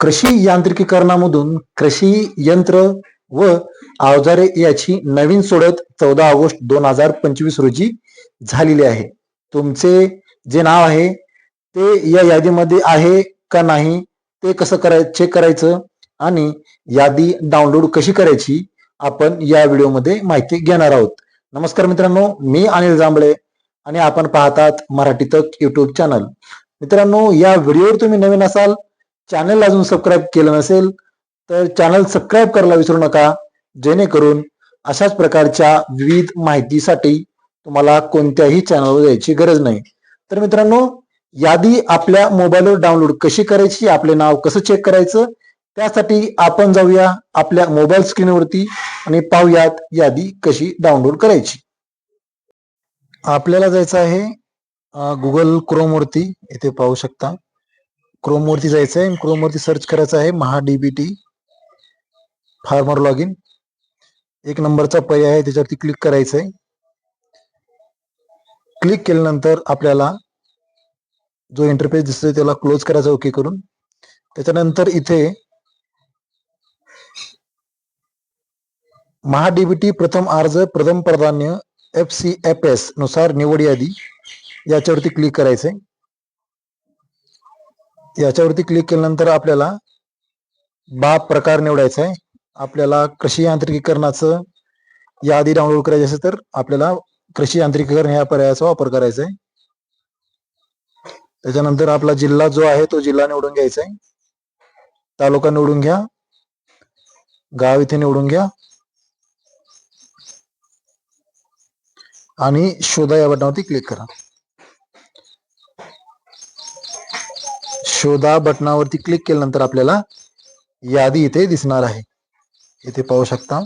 कृषी यांत्रिकीकरणामधून कृषी यंत्र व अवजारे याची नवीन सोडत चौदा ऑगस्ट दोन हजार पंचवीस रोजी झालेली आहे. तुमचे जे नाव आहे ते या यादीमध्ये आहे का नाही ते कसं कराय चेक करायचं आणि यादी डाउनलोड कशी करायची आपण या व्हिडिओमध्ये माहिती घेणार आहोत. नमस्कार मित्रांनो मी अनिल जांभळे आणि आपण पाहतात मराठी तक युट्यूब चॅनल मित्रांनो या व्हिडिओवर तुम्ही नवीन असाल चॅनल अजून सबस्क्राईब केलं नसेल तर चॅनल सबस्क्राईब करायला विसरू नका. जेणेकरून अशाच प्रकारच्या विविध माहितीसाठी तुम्हाला कोणत्याही चॅनलवर जायची गरज नाही. तर मित्रांनो यादी आपल्या मोबाईलवर डाउनलोड कशी करायची आपले नाव कसं चेक करायचं त्यासाठी आपण जाऊया आपल्या मोबाईल स्क्रीनवरती आणि पाहूयात यादी कशी डाउनलोड करायची. आपल्याला जायचं आहे गुगल क्रोम वरती. इथे पाहू शकता. क्रोम वरती जायचं आहे क्रोम वरती सर्च करायचं आहे Maha DBT farmer log in एक नंबरचा पर्याय आहे त्याच्यावरती क्लिक करायचं आहे क्लिक केल्यानंतर आपल्याला जो इंटरफेस दिसतोय त्याला क्लोज करायचा ओके करून. त्याच्यानंतर इथे महाडीबीटी प्रथम अर्ज प्रथम प्राधान्य एफ सी एफ एसनुसार निवड यादी याच्यावरती क्लिक करायचंय. याच्यावरती क्लिक केल्यानंतर आपल्याला बाब प्रकार निवडायचा आहे. आपल्याला कृषी यांत्रिकीकरणाचं यादी डाउनलोड करायची असेल तर आपल्याला कृषी यांत्रिकीकरण ह्या पर्यायाचा वापर करायचा आहे. त्याच्यानंतर आपला जिल्हा जो आहे तो जिल्हा निवडून घ्यायचा आहे. तालुका निवडून घ्या. गाव इथे निवडून घ्या. आणि शोधा या बटनावरती क्लिक करा. शोधा बटनावरती क्लिक केल्यानंतर आपल्याला यादी इथे दिसणार आहे. इथे पाहू शकता.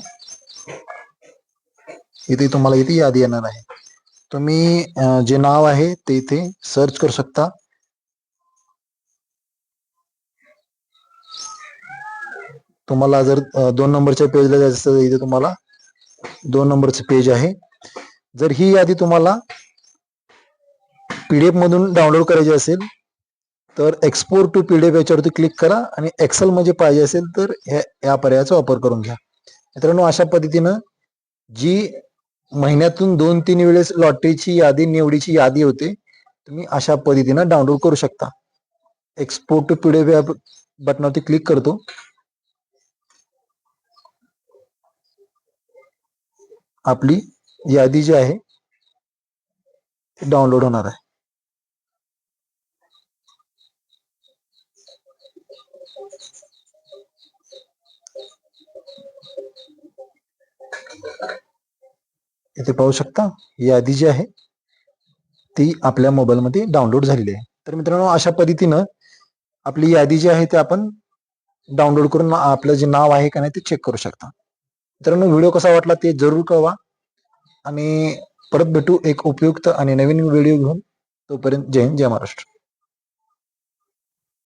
इथे तुम्हाला इथे यादी येणार आहे. तुम्ही जे नाव आहे ते इथे सर्च करू शकता. तुम्हाला जर दोन नंबरच्या पेजला जायचं असेल तर इथे तुम्हाला दोन नंबरचं पेज आहे. जर ही यादी तुम्हाला पीडीएफ मधून डाउनलोड करायची असेल तर एक्सपोर्ट टू पीडीएफ याच्यावरती क्लिक करा आणि एक्सेल मध्ये पाहिजे असेल तर ह्या या पर्यायाचा वापर करून घ्या. मित्रांनो अशा पद्धतीनं जी महिन्यातून दोन तीन वेळेस लॉटरीची यादी निवडीची यादी होते तुम्ही अशा पद्धतीनं डाउनलोड करू शकता. एक्सपोर्ट टू पीडीएफ या बटनावरती क्लिक करतो. आपली यादी जी आहे डाउनलोड होणार आहे. इथे पाहू शकता यादी जी आहे ती आपल्या मोबाईलमध्ये डाउनलोड झालेली आहे. तर मित्रांनो अशा पद्धतीनं आपली यादी जी आहे ती आपण डाउनलोड करून आपलं जे नाव आहे का नाही ते चेक करू शकता. मित्रांनो व्हिडिओ कसा वाटला ते जरूर कळवा. आणि परत भेटू एक उपयुक्त आणि नवीन व्हिडिओ घेऊन. तोपर्यंत जय हिंद जय महाराष्ट्र.